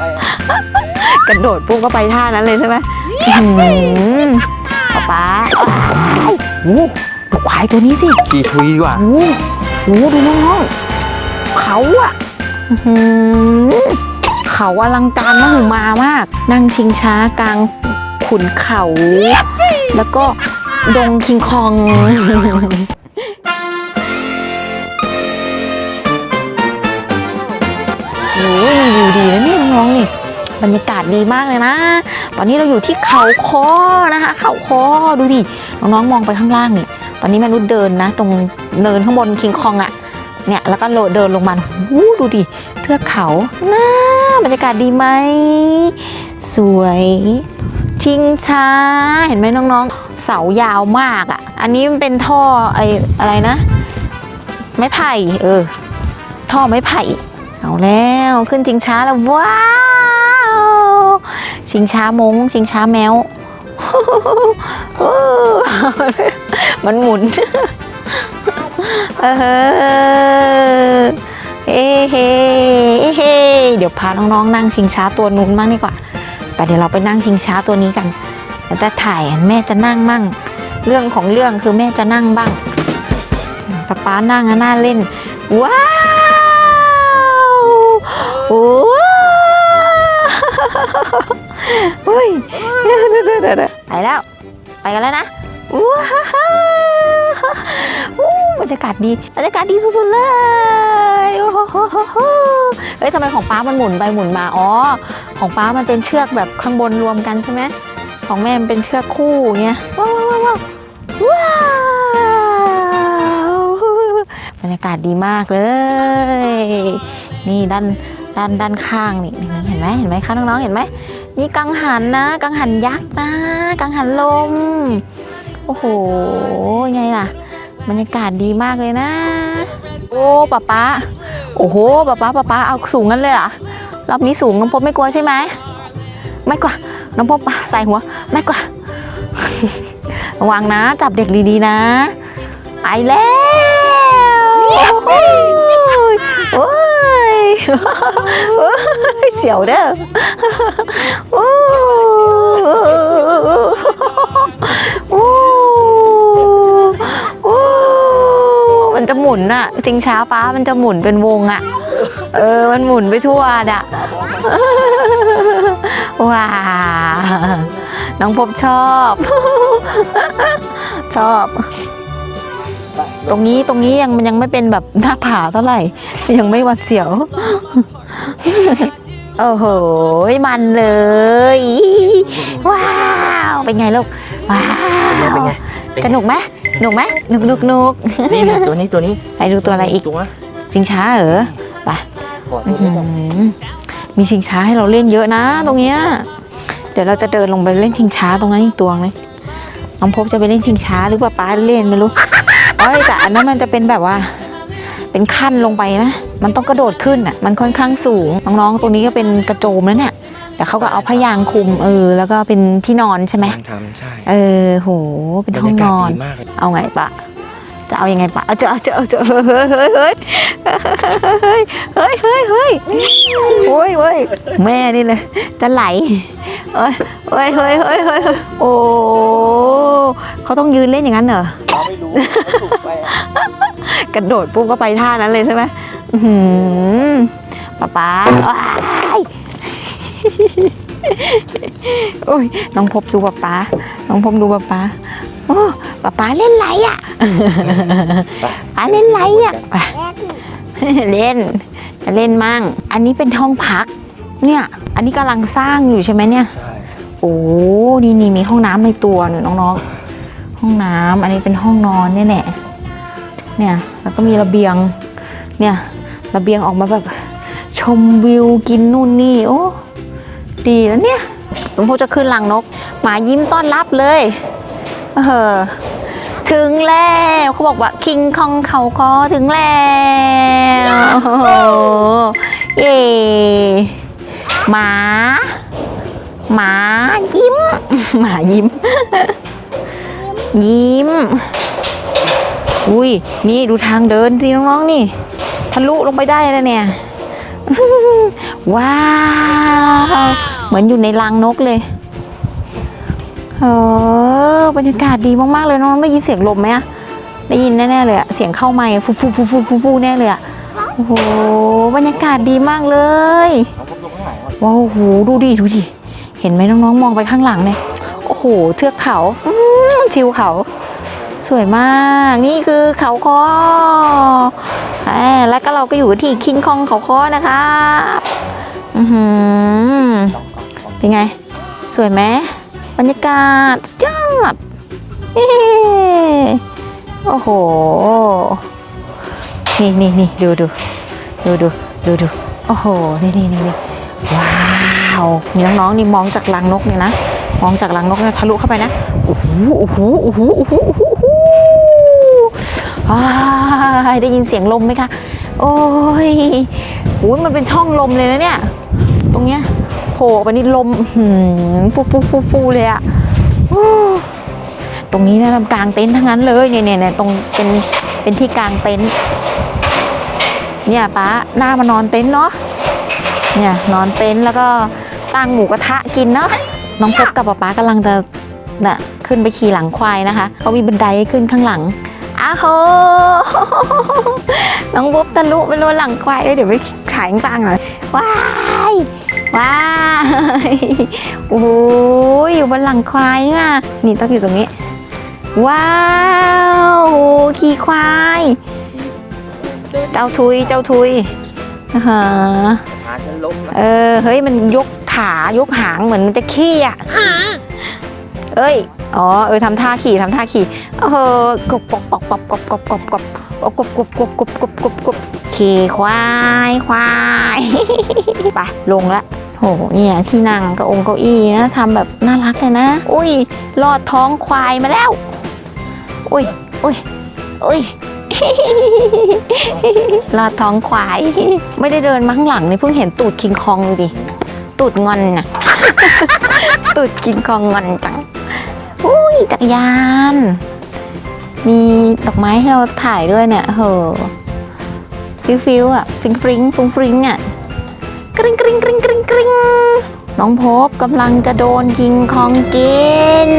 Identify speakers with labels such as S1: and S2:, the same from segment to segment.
S1: ไปอะ
S2: กระโดดปุ๊บก็ไปท่านั้นเลยใช่ไหมอื้อหือป๊าป๊าอ้าวโอ้โหดูควายตัวนี้สิ
S1: ขี่ทุยดีกว่า
S2: โอ้โหดูน้องๆเขาอะอื้อหือเขาอลังการมหึมามาก นั่งชิงช้ากลางขุนเขา แล้วก็ดงคิงคอง โอ้ยวิวดีนะเนี่ย น้องๆนี่บรรยากาศดีมากเลยนะ ตอนนี้เราอยู่ที่เขาคอนะคะ เขาคอดูดิน้องๆมองไปข้างล่างนี่ ตอนนี้แม่นุชเดินนะ ตรงเนินข้างบนคิงคองอะ่ะเนี่ยแล้วก็โลดเดินลงมาโอ้ดูดิเทือกเขาน่าบรรยากาศดีไหมสวย ชิงช้าเห็นไหมน้องๆ เสายาวมากอะ่ะ อันนี้มันเป็นท่อไออะไรนะ ไม้ไผ่เออท่อไม้ไผ่ เอาแล้วขึ้นชิงช้าแล้วว้าวชิงช้ามงชิงช้าแมวมันหมุนเออเฮ้เฮ้เฮ้เดี๋ยวพาน้องๆนั่งชิงช้าตัวนู้นมั่งดีกว่าไปเดี๋ยวเราไปนั่งชิงช้าตัวนี้กันแล้วจะถ่ายแม่จะนั่งมั่ง เรื่องของเรื่องคือแม่จะนั่งบ้างป๊าป๊านั่งอะน่าเล่นว้า ไปแล้ว ไปกันแล้วนะว้าวบรรยากาศดีบรรยากาศดีสุดๆเลยโอ้โหโหโหโหเฮ้ยทำไมของป้ามันหมุนไปหมุนมาอ๋อของป้ามันเป็นเชือกแบบข้างบนรวมกันใช่ไหมของแม่มันเป็นเชือกคู่เงี้ยว้าวว้าวว้าวว้าวบรรยากาศดีมากเลย นี่ด้าน ด้านด้านข้างนี่เห็นไหมเห็นไหมคะน้องๆเห็นไหมนี่กังหันนะ กังหันยักษ์นะกังหันลม โอ้โหไงล่ะบรรยากาศดีมากเลยนะ โอ้ป๊าป๊าโอ้โหป๊าป๊าป๊าป๊าเอาสูงกันเลยเหรอะรอบนี้สูงน้องพบไม่กลัวใช่ไหมไม่กลัวน้องพบใส่หัวไม่กลัวระวังนะ จับเด็กดีๆนะไปแล้วโอ้ย ยโอ้ยเสียวเด้อโอ้โอ้โอ้มันจะหมุนอะจริงช้าป้ามันจะหมุนเป็นวงอะเออมันหมุนไปทั่วอะว้าน้องพบชอบ ชอบ ตรงนี้ตรงนี้ยังมันยังไม่เป็นแบบหน้าผาเท่าไหร่ ยังไม่หวัดเสียว โอ้โห มันเลย ว้าว เป็นไงลูก ว้า
S1: เป็น
S2: ว
S1: ไงเป็นไง
S2: สนุกไหมหนุกไหมหนุกหนุกหนุก
S1: นี่นี่ตัวนี้ตัวนี้
S2: ไปดูตัวอะไรอีก
S1: ตัว
S2: ชิงช้าเหรอไป
S1: ก่อน
S2: อื้
S1: ตัว
S2: อหื
S1: นี้ก่อน
S2: อมีชิงช้าให้เราเล่นเยอะนะ ตรงเนี้ยเดี๋ยวเราจะเดินลงไปเล่นชิงช้าตรงนั้นอีกตัวนึงน้องพบจะไปเล่นชิงช้าหรือว่าป้าเล่นไม่รู้ เอ้ยแต่อันนั้นมันจะเป็นแบบว่า เป็นขั้นลงไปนะ มันต้องกระโดดขึ้นอะ มันค่อนข้างสูง น้องๆ ตรงนี้ก็เป็นกระโจมแล้วเนี่ย แต่เขาก็เอาพยางคลุมเออ แล้วก็เป็นที่นอนใช่ไหม
S1: มันทำใช่
S2: เออ โห เป็นห้องนอน
S1: บรรยากาศดีมากเลย
S2: เอาไงปะ จะเอายังไงปะเอาเจอเจอเจอเฮ้ยเฮ้ยเฮ้ยเฮ้ยเฮ้ยเฮ้ยเฮ้ยโอ้ยเว้ยแม่นี่เลยจะไหลเอ้ยเฮ้ยเฮ้ยเฮ้ยเฮ้ยโอ้เขาต้องยืนเล่นอย่างนั้นเหรอ
S1: เราไม่รู้ถูกไปอะ
S2: กระโดดปุ๊บก็ไปท่านั้นเลยใช่ไหมอื้อหือป๊าป๊าว้ายโอ้ยน้องพบดูป๊าป๊าน้องพบดูป๊าป๊า โอ้ป๊าป๊าเล่นไรอะป๊าเล่นไรอะไปเล่น จะเล่นมั่ง อันนี้เป็นห้องพัก เนี่ย อันนี้กำลังสร้างอยู่ใช่ไหมเนี่ย
S1: ใช่
S2: โอ้ นี่นี่มีห้องน้ำในตัวเนี่ยน้องๆ ห้องน้ำอันนี้เป็นห้องนอนเนี่ยแหละเนี่ย แล้วก็มีระเบียง เนี่ย ระเบียงออกมาแบบชมวิวกินนู่นนี่ โอ้ ดีแล้วเนี่ยหลวงพ่อจะขึ้นหลังนก หมายิ้มต้อนรับเลย เออถึงแล้วเขาบอกว่าคิงคองเขาคอถึงแล้วโอ้โหเย่หมาหมายิ้มหมายิ้ม ยิ้ม อุ้ยนี่ดูทางเดินสิน้องๆนี่ทะลุลงไปได้แล้วเนี่ย ว้าว เหมือนอยู่ในรังนกเลยเอ อบรรยากาศดีมากๆเลยน้องได้ยินเสียงลมไหมอะได้ยินแน่ๆเลยอะเสียงเข้าไมค์ฟูฟูฟูฟูฟูฟูแน่เลยอะโอ้โหบรรยากาศดีมากเลย
S1: น้างหลังครับ
S2: ว้าวโหดูดิดูดิเห็นไหมน้องๆ มองไปข้างหลังเนี่ยโอ้โหเทือกเขาทิวเขา สวยมากนี่คือเขาคออ่าแล้วก็เราก็อยู่ที่คิงคองเขาคอนะครับอือหือเป็นไง สวยไหมบรรยากาศสุดยอดเย้ โอ้โห นี่นี่นี่ดูดูดูดูดูดูโอ้โหนี่นี่นี่นี่ว้าวนี่น้องๆนี่มองจากรังนกเนี่ยนะ มองจากรังนกเนี่ยทะลุเข้าไปนะ โอ้โห โอ้โห โอ้โห โอ้โห โอ้โหได้ยินเสียงลมไหมคะ โอ้ยโอ้ยมันเป็นช่องลมเลยนะเนี่ย ตรงเนี้ยโผล่ออกไปนี่ลมฟูฟูฟูฟูเลยอะ ตรงนี้เนะกลางเต็นท์ทั้งนั้นเลยเนี่ยเนี่ยเนี่ยตรงเป็นเป็นที่กลางเต็นท์เนี่ยป้าหน้ามานอนเต็นท์เนาะเนี่ยนอนเต็นท์แล้วก็ตั้งหมูกระทะกินเนาะน้องพบกับป๊าป๊ากำลังจะน่ะขึ้นไปขี่หลังควายนะคะเขามีบันไดให้ขึ้นข้างหลังอ้าวโหน้องพบทะลุไปโดนหลังควายเอ้ยเดี๋ยวไปขายข้างหน่อยว้ายว้ายโอ้โหอยู่บนหลังควายนี่นะนี่ต้องอยู่ตรงนี้ ว้าว ขี่ควาย เจ้าทุย เจ้าทุยฮะ
S1: หาฉันล้มแล้ว
S2: เออ เฮ้ย มันยกขายกหางเหมือนมันจะขี้อะเอ้ย อ๋อ เออทำท่าขี่ทำท่าขี่เออกบกบกบกบกบกบกบกบกบกบกบกบกบกบกบกบขี่ควายควายไปลงละโหเนี่ยที่นั่งกับองค์เก้าอี้นะทำแบบน่ารักเลยนะ อุ้ยลอดท้องควายมาแล้ว อุ้ยอุ้ยอุ้ยลอดท้องควาย ไม่ได้เดินมาข้างหลังนี่เพิ่งเห็นตูดคิงคองดิ ตูดงอนน่ะ ตูดคิงคองงอนจัง อุ้ยจักรยาน มีดอกไม้ให้เราถ่ายด้วยเนี่ยเหอฟิวฟิวอะฟริงฟริงฟุงฟริงอะกริ๊งกริ๊งกริ๊งกริ๊งกริ๊งน้องพบกำลังจะโดนคิงคองกิน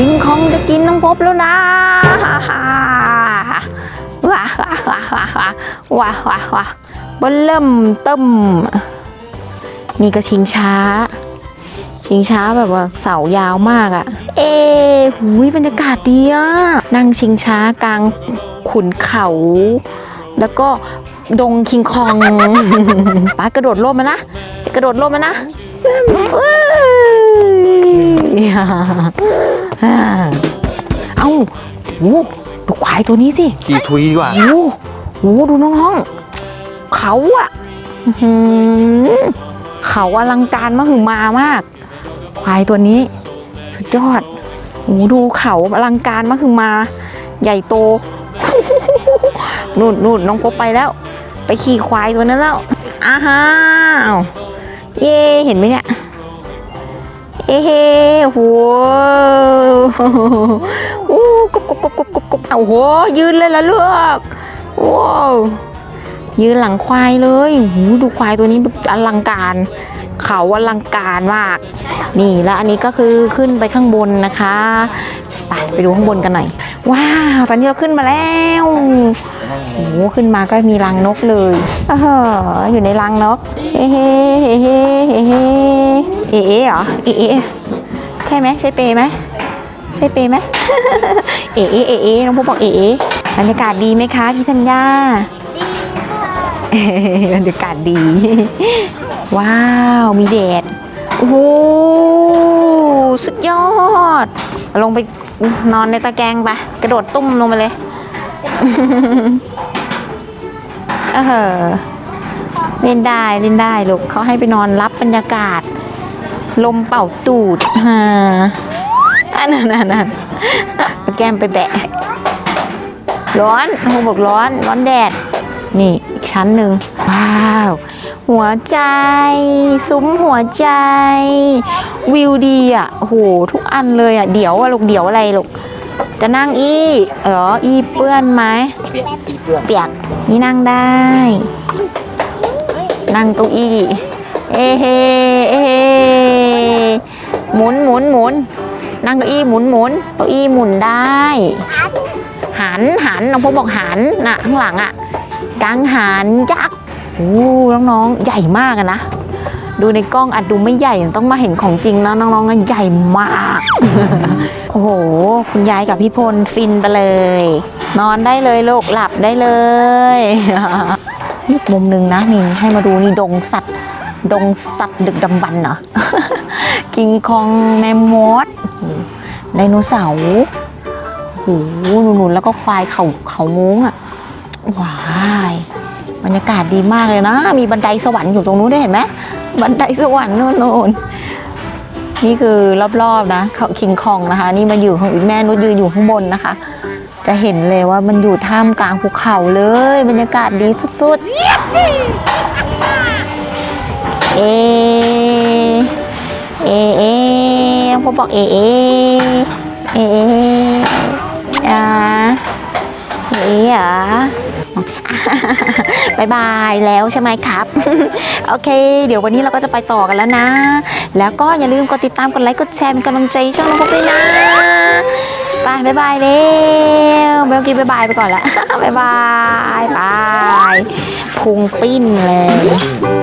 S2: คิงคองจะกินน้องพบแล้วนะว้าว้าว้าว้าว้าว้าว้าบนเริ่มต้มนี่ก็ชิงช้า ชิงช้าแบบว่าเสายาวมากอะ่ะ เอ๊หูยบรรยากาศดีอะนั่งชิงช้ากลางขุนเขา แล้วก็ดงคิงคองป้ากระโดดร่มมานะกระโดดร่มมานะเอ้ เอ้าโอ้ดูควายตัวนี้สิ
S1: ขี่ทุยดีกว่า
S2: โอ้โหดูน้องๆเขาอะอื้อหือเขาอลังการมหึมามาก ควายตัวนี้ สุดยอดโอ้โหดูเขาอลังการมหึมา ใหญ่โต นู่นนู่นน้องพบไปแล้ว ไปขี่ควายตัวนั้นแล้วอ้าวเย่เห็นไหมเนี่ย เอ้เฮ้โหโอ้กบกบกบกบกบกบโอ้โห ยืนเลยละเลือกว้าวยืนหลังควายเลยโอ้โหดูควายตัวนี้อลังการ เขาอลังการมาก นี่แล้วอันนี้ก็คือขึ้นไปข้างบนนะคะไปไปดูข้างบนกันหน่อย ว้าวตอนนี้เราขึ้นมาแล้วโอ้ขึ้นมาก็มีรังนกเลยเอออยู่ในรังนกเฮ้เฮ้เฮ้เฮ้เฮ้ เอเอเหรอเอเอใช่ไหมใช่เปยไหมใช่เปยไหมเอเอเอเอน้องพวกบอกเอเอบรรยากาศดีไหมคะพี่ธัญญาดีบรรยากาศดี ว้าว มีแดดโอ้โหสุดยอด ลงไปนอนในตะแกรงไปกระโดดตุ้มลงไปเลยเออเล่นได้เล่นได้ลูกเขาให้ไปนอนรับบรรยากาศ ลมเป่าตูดฮะอันนั้นอันนั้นเอาแก้มไปแบะ ร้อนโอ้โหบอกร้อน ร้อนแดด นี่อีกชั้นหนึ่งว้าว หัวใจ ซุ้มหัวใจ วิวดีอะโอ้โหทุกอันเลยอะ เดี๋ยวอะลูกเดี๋ยวอะไรลูกจะนั่งอี้ เอออี้เปื้อนไหม
S1: เปียกอีเพื่อน
S2: เปียกนี่นั่งได้ นั่งเก้าอี้ เอเฮเอเฮ หมุนหมุนหมุนนั่งเก้าอี้หมุนหมุนเก้าอี้หมุนได้ หันหันน้องพบบอกหันน่ะข้างหลังอะกังหันยักษ์โอ้น้องๆใหญ่มากนะดูในกล้องอาจดูไม่ใหญ่ต้องมาเห็นของจริงแล้วน้องๆนั้นใหญ่มาก โอ้โห คุณยายกับพี่พลฟินไปเลย นอนได้เลยลูกหลับได้เลย นี่อีกมุมหนึ่งนะนี่ให้มาดูนี่ดงสัตว์ ดงสัตว์ดึกดำบรรพ์เหรอ กิงคองแมมมอสไดโนเสาร์โอ้โหนุนๆแล้วก็ควายเขาเขาม้งอะว้ายบรรยากาศดีมากเลยนะ มีบันไดสวรรค์อยู่ตรงนู้นด้วยเห็นไหมบันไดสวรรค์นู่นนู่นนี่คือรอบๆนะเขาคิงคองนะคะ นี่มาอยู่ของอีกแม่นุชยืนอยู่ข้างบนนะคะ จะเห็นเลยว่ามันอยู่ท่ามกลางภูเขาเลย บรรยากาศดีสุดๆ เอ เอ เอพ่อบอกเอ เอ เอ เออ่าเออะบายบายแล้วใช่ไหมครับ โอเค เดี๋ยววันนี้เราก็จะไปต่อกันแล้วนะ แล้วก็อย่าลืมกดติดตามกดไลค์กดแชร์เป็นกำลังใจช่องน้องพบด้วยนะไปบายบายเร็วเบลกี้บายบายไปก่อนละบายบายบายพุงปิ้นเลย